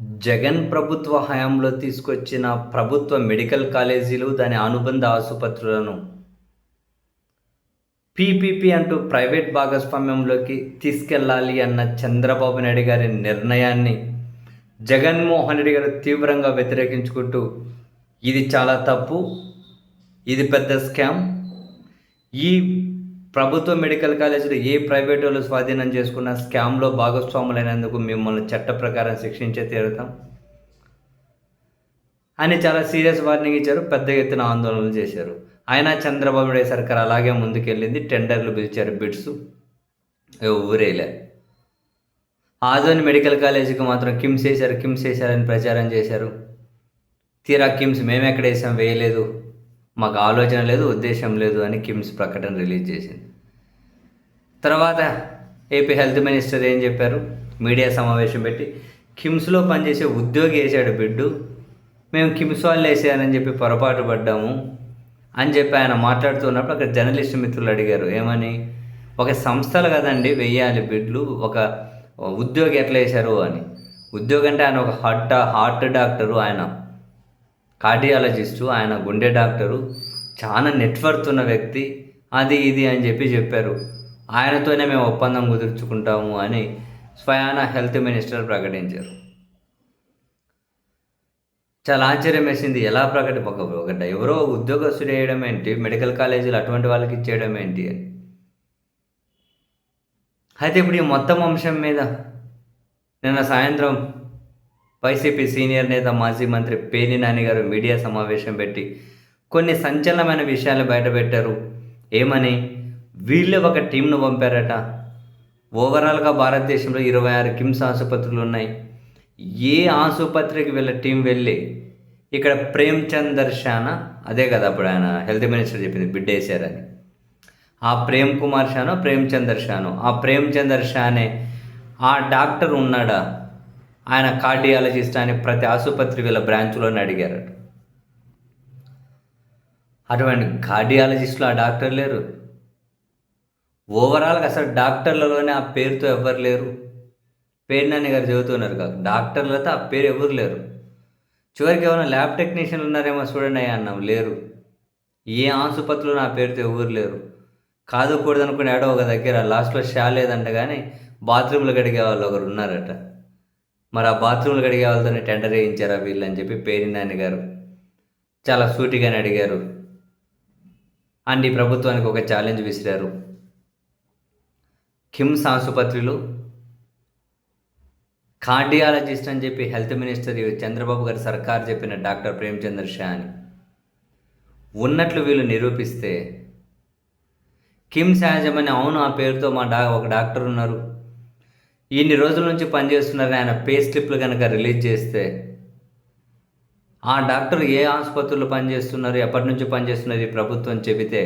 జగన్ ప్రభుత్వ హయాంలో తీసుకొచ్చిన ప్రభుత్వ మెడికల్ కాలేజీలు దాని అనుబంధ ఆసుపత్రులను పీపీపీ అంటూ ప్రైవేట్ భాగస్వామ్యంలోకి తీసుకెళ్ళాలి అన్న చంద్రబాబు నాయుడు గారి నిర్ణయాన్ని జగన్మోహన్ రెడ్డి గారు తీవ్రంగా వ్యతిరేకించుకుంటూ ఇది చాలా తప్పు ఇది పెద్ద స్కామ్. ఈ ప్రభుత్వ మెడికల్ కాలేజీలు ఏ ప్రైవేట్ వాళ్ళు స్వాధీనం చేసుకున్న స్కామ్లో భాగస్వాములైనందుకు మిమ్మల్ని చట్ట ప్రకారం శిక్షించే తీరుతాం. అని చాలా సీరియస్ వార్నింగ్ ఇచ్చారు పెద్ద ఎత్తున ఆందోళనలు చేశారు. అయినా చంద్రబాబు నాయుడు సర్కార్ అలాగే ముందుకెళ్ళింది టెండర్లు పిలిచారు బిడ్స్ ఊరేలే ఆదోని మెడికల్ కాలేజీకి మాత్రం కిమ్స్ వేశారు కిమ్స్ వేశారని ప్రచారం చేశారు. తీరా కిమ్స్ మేము ఎక్కడ వేసాం వేయలేదు. మాకు ఆలోచన లేదు ఉద్దేశం లేదు అని కిమ్స్ ప్రకటన రిలీజ్ చేసింది. తర్వాత ఏపీ హెల్త్ మినిస్టర్ ఏం చెప్పారు? మీడియా సమావేశం పెట్టి కిమ్స్లో పనిచేసే ఉద్యోగి వేసాడు బిడ్డు మేము కిమ్స్ వాళ్ళు వేసారని చెప్పి పొరపాటు పడ్డాము అని చెప్పి ఆయన మాట్లాడుతున్నప్పుడు అక్కడ జర్నలిస్ట్ మిత్రులు అడిగారు ఏమని? ఒక సంస్థలు కదండి వెయ్యాలి బిడ్లు ఒక ఉద్యోగి ఎట్లా వేశారు అని. ఉద్యోగం అంటే ఆయన ఒక హార్ట్ హార్ట్ డాక్టరు ఆయన. కార్డియాలజిస్టు ఆయన గుండె డాక్టరు చాలా నెట్వర్క్ ఉన్న వ్యక్తి అది ఇది అని చెప్పి చెప్పారు. ఆయనతోనే మేము ఒప్పందం కుదుర్చుకుంటాము అని స్వయాన హెల్త్ మినిస్టర్ ప్రకటించారు. చాలా ఆశ్చర్యం వేసింది ఎలా ప్రకటి ఒక ఎవరో ఉద్యోగస్తుడు వేయడం ఏంటి మెడికల్ కాలేజీలు అటువంటి వాళ్ళకి ఇచ్చేయడం ఏంటి అని. అయితే ఇప్పుడు ఈ మొత్తం అంశం మీద నిన్న సాయంత్రం వైసీపీ సీనియర్ నేత మాజీ మంత్రి పేర్ని నాని గారు మీడియా సమావేశం పెట్టి కొన్ని సంచలనమైన విషయాలు బయటపెట్టారు. ఏమని? వీళ్ళు ఒక టీంను పంపారట. ఓవరాల్గా భారతదేశంలో ఇరవై ఆరు కిమ్స్ ఆసుపత్రులు ఉన్నాయి. ఏ ఆసుపత్రికి వీళ్ళ టీం వెళ్ళి ఇక్కడ ప్రేమ్ చందర్ షానా అదే కదా అప్పుడు ఆయన హెల్త్ మినిస్టర్ చెప్పింది బిడ్డ వేసారని ఆ ప్రేమ్ కుమార్ షానో ప్రేమ్ చందర్ షానో. ఆ ప్రేమ్ చందర్ షానే ఆ డాక్టర్ ఉన్నాడా? ఆయన కార్డియాలజిస్ట్ అని ప్రతి ఆసుపత్రి వీళ్ళ బ్రాంచ్లోనే అడిగారట అటువంటి కార్డియాలజిస్టులు ఆ డాక్టర్ లేరు. ఓవరాల్గా అసలు డాక్టర్లలోనే ఆ పేరుతో ఎవ్వరు లేరు. పేరు గారు చెబుతున్నారు కాదు డాక్టర్లతో ఆ పేరు ఎవరు లేరు. చివరికి ఏమైనా ల్యాబ్ టెక్నీషియన్లు ఉన్నారేమో చూడండి అయ్యా అన్నాం లేరు. ఏ ఆసుపత్రిలో నా పేరుతో ఎవరు లేరు. కాదు కూడదు అనుకుని ఏడో ఒక దగ్గర లాస్ట్లో షా లేదంట కానీ బాత్రూమ్లు కడిగే వాళ్ళు ఒకరు ఉన్నారట. మరి ఆ బాత్రూమ్లు కడిగే వాళ్ళతోనే టెండర్ వేయించారా వీళ్ళు అని చెప్పి పేరి నాని గారు చాలా సూటిగానే అడిగారు. అండ్ ఈ ప్రభుత్వానికి ఒక ఛాలెంజ్ విసిరారు. కిమ్స్ ఆసుపత్రిలో కార్డియాలజిస్ట్ అని చెప్పి హెల్త్ మినిస్టర్ చంద్రబాబు గారి సర్కార్ చెప్పిన డాక్టర్ ప్రేమచంద్ర షా అని. ఉన్నట్లు వీళ్ళు నిరూపిస్తే కిమ్స్ యాజమాన్యం అవును ఆ పేరుతో మా డా ఒక డాక్టర్ ఉన్నారు. ఇన్ని రోజుల నుంచి పనిచేస్తున్నారని ఆయన పే స్లిప్లు కనుక రిలీజ్ చేస్తే ఆ డాక్టర్ ఏ ఆసుపత్రిలో పనిచేస్తున్నారు ఎప్పటి నుంచి పనిచేస్తున్నారు ఈ ప్రభుత్వం చెబితే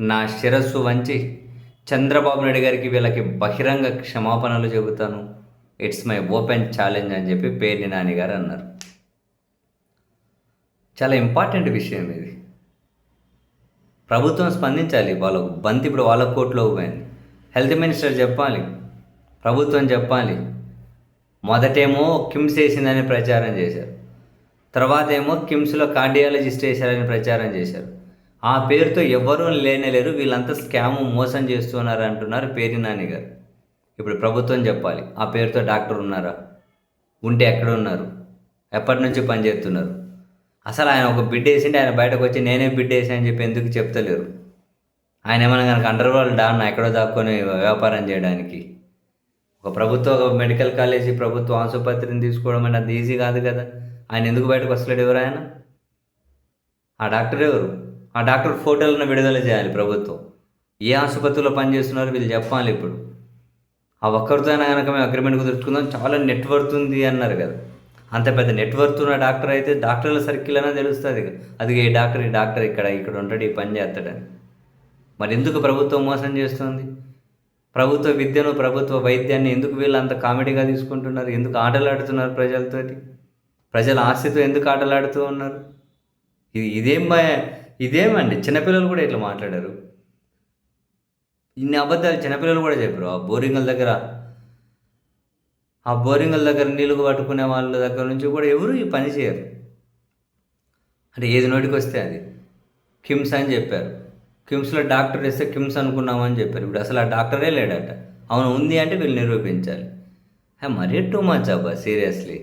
నా శిరస్సు వంచి చంద్రబాబు నాయుడు గారికి వీళ్ళకి బహిరంగ క్షమాపణలు చెబుతాను. ఇట్స్ మై ఓపెన్ ఛాలెంజ్ అని చెప్పి పేర్ని నాని గారు అన్నారు. చాలా ఇంపార్టెంట్ విషయం ఇది. ప్రభుత్వం స్పందించాలి వాళ్ళకు బంతి ఇప్పుడు వాళ్ళ కోర్టులో పోయింది. హెల్త్ మినిస్టర్ చెప్పాలి ప్రభుత్వం చెప్పాలి. మొదటేమో కిమ్స్ వేసిందని ప్రచారం చేశారు. తర్వాత ఏమో కిమ్స్లో కార్డియాలజిస్ట్ వేశారని ప్రచారం చేశారు. ఆ పేరుతో ఎవరూ లేనేలేరు వీళ్ళంతా స్కామ్ మోసం చేస్తున్నారు అంటున్నారు పేరి నాని గారు. ఇప్పుడు ప్రభుత్వం చెప్పాలి ఆ పేరుతో డాక్టర్ ఉన్నారా? ఉంటే ఎక్కడ ఉన్నారు? ఎప్పటి నుంచి పనిచేస్తున్నారు? అసలు ఆయన ఒక బిడ్డ వేసింటే ఆయన బయటకు వచ్చి నేనే బిడ్డ వేసా అని చెప్పి ఎందుకు చెప్తలేరు? ఆయన ఏమైనా కనుక అండర్ వరల్డ్ డాన్ ఎక్కడో దాక్కొని వ్యాపారం చేయడానికి ఒక ప్రభుత్వ ఒక మెడికల్ కాలేజీ ప్రభుత్వ ఆసుపత్రిని తీసుకోవడం అంటే అది ఈజీ కాదు కదా. ఆయన ఎందుకు బయటకు వస్తలేడు ఎవరు ఆయన? ఆ డాక్టర్ ఎవరు? ఆ డాక్టర్ ఫోటోలను విడుదల చేయాలి ప్రభుత్వం. ఏ ఆసుపత్రిలో పనిచేస్తున్నారో వీళ్ళు చెప్పాలి ఇప్పుడు. ఆ ఒక్కరితో అయినా కనుక మేము అగ్రిమెంట్ కుదుర్చుకుందాం. చాలా నెట్వర్క్ ఉంది అన్నారు కదా. అంత పెద్ద నెట్వర్క్ ఉన్న డాక్టర్ అయితే డాక్టర్ల సర్కిల్ అయినా తెలుస్తుంది అది ఈ డాక్టర్ ఈ డాక్టర్ ఇక్కడ ఇక్కడ ఉంటాడు ఈ పని చేస్తాడని. మరి ఎందుకు ప్రభుత్వం మోసం చేస్తుంది? ప్రభుత్వ విద్యను ప్రభుత్వ వైద్యాన్ని ఎందుకు వీళ్ళు అంత కామెడీగా తీసుకుంటున్నారు? ఎందుకు ఆటలాడుతున్నారు ప్రజలతోటి? ప్రజల ఆస్తితో ఎందుకు ఆటలాడుతూ ఉన్నారు? ఇది ఇదేం భయ- ఇదేమండి? చిన్నపిల్లలు కూడా ఇట్లా మాట్లాడారు. ఇన్ని అబద్ధాలు చిన్నపిల్లలు కూడా చెప్పారు. ఆ బోరింగ్ల దగ్గర ఆ బోరింగ్ల దగ్గర నీళ్ళు పట్టుకునే వాళ్ళ దగ్గర నుంచి కూడా ఎవరు ఈ పని చేయరు. అంటే ఏది నోటికి వస్తే అది. కిమ్స్ అని చెప్పారు. కిమ్స్లో డాక్టర్ ఇస్తే కిమ్స్ అనుకున్నామని చెప్పారు ఇప్పుడు అసలు ఆ డాక్టరే లేడట. అవును ఉంది అంటే వీళ్ళు నిరూపించాలి. హే, మరీ టూ మచ్ అబ్బా సీరియస్లీ